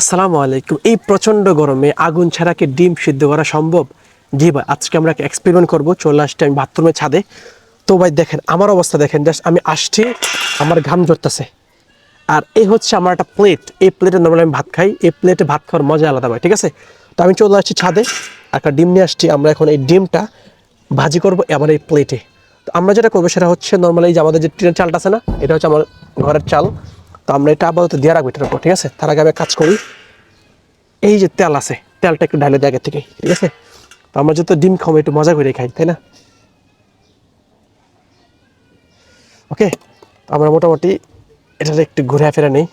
আসসালামু আলাইকুম। এই প্রচণ্ড গরমে আগুন ছাড়া কি ডিম সিদ্ধ করা সম্ভব? জি ভাই, আজকে আমরা একটা এক্সপেরিমেন্ট করব। চলে আসছি আমি বাথরুমের ছাদে। তো ভাই দেখেন, আমার অবস্থা দেখেন, জাস্ট আমি আসছি, আমার ঘাম ঝরতেছে। আর এই হচ্ছে আমার একটা প্লেট এই প্লেটে নর্মালি আমি ভাত খাই। এই প্লেটে ভাত খাওয়ার মজা আলাদা ভাই, ঠিক আছে? তো আমি চলে আসছি ছাদে, একটা ডিম নিয়ে আসছি। আমরা এখন এই ডিমটা ভাজি করব আমার এই প্লেটে তো আমরা যেটা করব সেটা হচ্ছে নর্মালি যে আমাদের যে টিনের চালটা আছে না, এটা হচ্ছে আমার ঘরের চাল। তো আমরা এটা আপাতত দিয়ে রাখব এটার উপর, ঠিক আছে? তার আগে আমি কাজ করি। এই যে তেল আছে, তেলটা একটু ঢালে দেয় আগে থেকে, ঠিক আছে? তো আমরা যত ডিম খাব, একটু মজা করে খাই, তাই না? ওকে? আমরা মোটামুটি এটা একটু ঘুরে ফেরা নেই।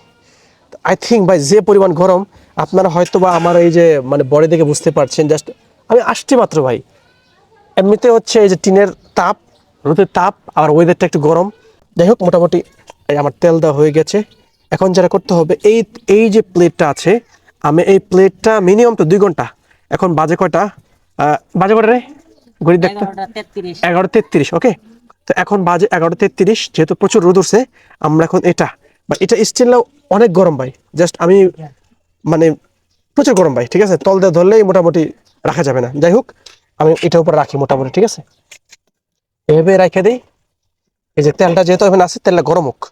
আই থিঙ্ক ভাই, যে পরিমাণ গরম, আপনারা হয়তো বা আমার এই যে মানে বডি দেখে বুঝতে পারছেন জাস্ট আমি আসছি মাত্র ভাই। এমনিতে হচ্ছে এই যে টিনের তাপ, রোদের তাপ আর ওয়েদারটা একটু গরম। যাই হোক, মোটামুটি আমার তেল দেওয়া হয়ে গেছে। এখন যেটা করতে হবে এই এই যে প্লেটটা আছে আমি এই প্লেটটা মিনিমাম তো দুই ঘণ্টা। এখন বাজে কয়টা? বাজে কয়টা রে? ঘড়ি দেখতে। এগারো তেত্রিশ। ওকে তো এখন বাজে এগারো তেত্রিশ যেহেতু প্রচুর রোদ উঠছে আমরা এখন এটা বা এটা স্টিল অনেক গরম ভাই। জাস্ট আমি মানে প্রচুর গরম ভাই ঠিক আছে? তল দিয়ে ধরলেই মোটামুটি রাখা যাবে না। যাই হোক আমি এটার উপর রাখি মোটামুটি ঠিক আছে? এভাবে রেখে দিই। এই যে তেলটা যেহেতু এখন আছে, তেলটা গরম হোক,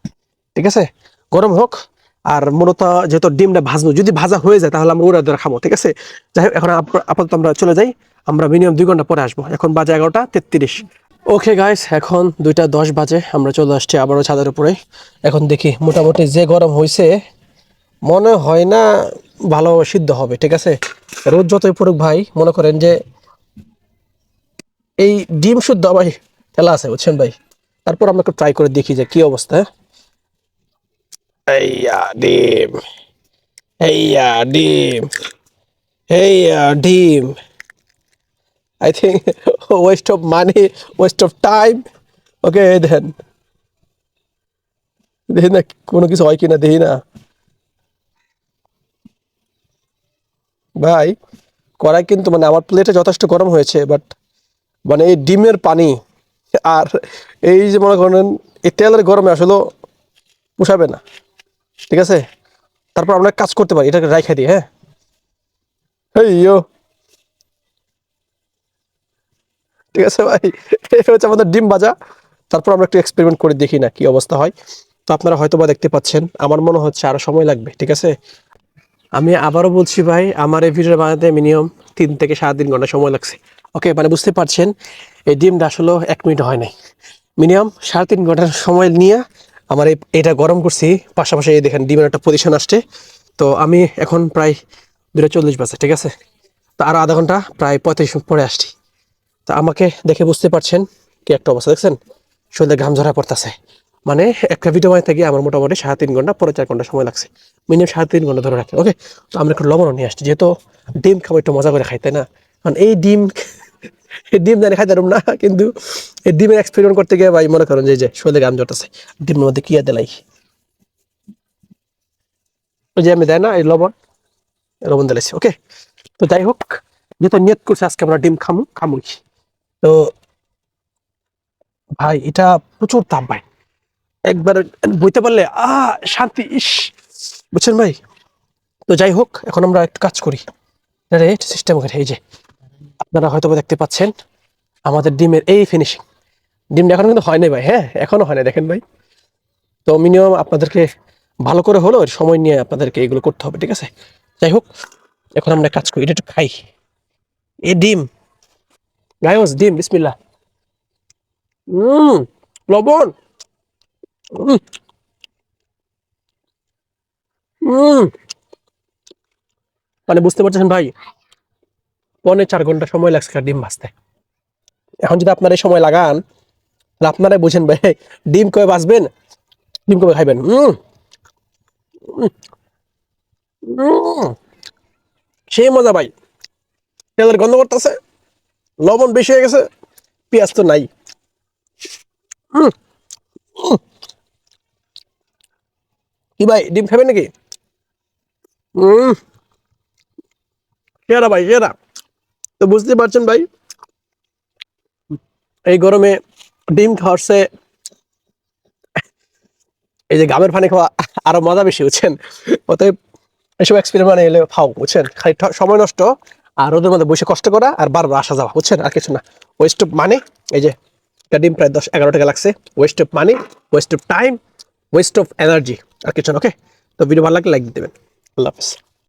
ঠিক আছে? গরম হোক, আর মূলত যেহেতু ডিমটা ভাজবো, যদি ভাজা হয়ে যায় তাহলে আমরা ওরা ধরে খাব ঠিক আছে? যাই হোক, এখন আপ- আপাতত আমরা চলে যাই, আমরা মিনিমাম দুই ঘণ্টা পরে আসব। এখন বাজে এগারোটা তেত্রিশ। ওকে গাইস এখন দুইটা দশ বাজে, আমরা চলে আসছি আবারও ছাদের উপরে। এখন দেখি মোটামুটি যে গরম হয়েছে মনে হয় না ভালো সিদ্ধ হবে, ঠিক আছে? রোদ যতই পড়ুক ভাই, মনে করেন যে এই ডিম শুদ্ধ ভাই, খেলা আছে, বুঝছেন ভাই? তারপর আমরা ট্রাই করে দেখি যে কি অবস্থা। এইয়া ডিম এইয়া ডিম এইয়া ডিম। I think waste of money waste of time okay then দেখি না, কোনো কিছু হয় কিনা, দেখি না। ভাই, কড়াই কিন্তু মানে আমার প্লেটে যথেষ্ট গরম হয়েছে বাট মানে এই ডিমের পানি আর এই যে মনে করেন, এই তেলের গরমে আসলে পোষাবে না। ঠিক আছে? তারপর আমরা কাজ করতে পারি, এটাকে রাইখা দিই হ্যাঁ? ঠিক আছে ভাই? এই হচ্ছে আমাদের ডিম ভাজা। তারপর আমরা একটু এক্সপেরিমেন্ট করে দেখি না কি অবস্থা হয়। তো আপনারা হয়তো বা দেখতে পাচ্ছেন, আমার মনে হচ্ছে আরও সময় লাগবে, ঠিক আছে? আমি আবারও বলছি ভাই, আমার এই ভিডিও বানাতে মিনিমাম তিন থেকে সাড়ে তিন ঘণ্টা সময় লাগছে। ওকে মানে বুঝতে পারছেন, এই ডিমটা আসলে এক মিনিট হয় নাই। মিনিমাম সাড়ে তিন ঘণ্টার সময় নিয়ে আমার এটা গরম করছি, পাশাপাশি এই দেখেন ডিমের একটা পজিশন আসছে। তো আমি এখন প্রায় দুটো চল্লিশ বাজে, ঠিক আছে? তো আরও আধা ঘণ্টা, প্রায় পঁয়ত্রিশ মিনিট পরে আসছি। তো আমাকে দেখে বুঝতে পারছেন কি একটা অবস্থা, দেখছেন? শরীরে ঘাম ঝরা পড়তেছে। মানে একটা ভিডিও গিয়ে আমার মোটামুটি সাড়ে তিন ঘণ্টা, পরে চার ঘণ্টা সময় লাগছে। মিনিমাম সাড়ে তিন ঘণ্টা ধরে রাখে ওকে তো আমরা একটু লবণও নিয়ে আসছি, যেহেতু ডিম খাব, একটু মজা করে খাই, তাই না? কারণ এই ডিম ডিম জানি খাইতে না, কিন্তু এই ডিমের এক্সপেরিমেন্ট করতে গিয়ে ভাই মনে করেন যে যে শরীরে ঘাম জটাছে ডিমের মধ্যে কি আর দিলাই? ওই যে আমি দেয় না, এই লবণ লবণ দিলাইছি ওকে তো যাই হোক, যেহেতু নিয়ত করছে আজকে আমরা ডিম খামু, খামুই। তো ভাই, এটা প্রচুর তাপ ভাই। একবার বইতে পারলে, আ, শান্তি, ইস, বুঝছেন ভাই? তো যাই হোক, এখন আমরা একটু কাজ করি। রে সিস্টেম করে, এই যে আপনারা হয়তো দেখতে পাচ্ছেন আমাদের ডিমের এই ফিনিশিং ডিমটা এখন কিন্তু হয় নাই ভাই হ্যাঁ? এখনও হয় না দেখেন ভাই। তো মিনিমাম আপনাদেরকে ভালো করে হলো সময় নিয়ে আপনাদেরকে এগুলো করতে হবে, ঠিক আছে? যাই হোক, এখন আমরা কাজ করি, এটা একটু খাই। এ ডিম গায়স ডিম, বিসমিল্লাহ। হুম লবণ। মানে বুঝতে পারছেন ভাই? পৌনে চার ঘণ্টা সময় লাগছে ডিম ভাজতে। এখন যদি আপনারা এই সময় লাগান, তাহলে আপনারাই বুঝেন ভাই ডিম কবে বাঁচবেন ডিম কবে খাইবেন? সেই মজা ভাই। তেলের গন্ধ করতেছে, লবণ বেশি হয়ে গেছে, পেঁয়াজ তো নাই। কি ভাই, ডিম খাবেন নাকি? সেরা ভাই সেরা তো বুঝতে পারছেন ভাই? এই গরমে ডিম খাওয়ারছে, এই যে গামের পানি খাওয়া আরও মজা বেশি, বুঝছেন? অতএব এইসব এক্সপেরিমেন্ট এলে ফাও বুঝছেন? খালি সময় নষ্ট, আর ওদের মধ্যে বসে কষ্ট করা, আর বারবার আসা যাওয়া, বুঝছেন? আর কিছু না। ওয়েস্ট অফ মানি এই যে ডিম প্রায় দশ এগারো টাকা লাগছে। Waste of money waste of time waste of energy আর কিছু না ওকে তো ভিডিও ভালো লাগলে লাইক দেবেন। আল্লাহ হাফিজ।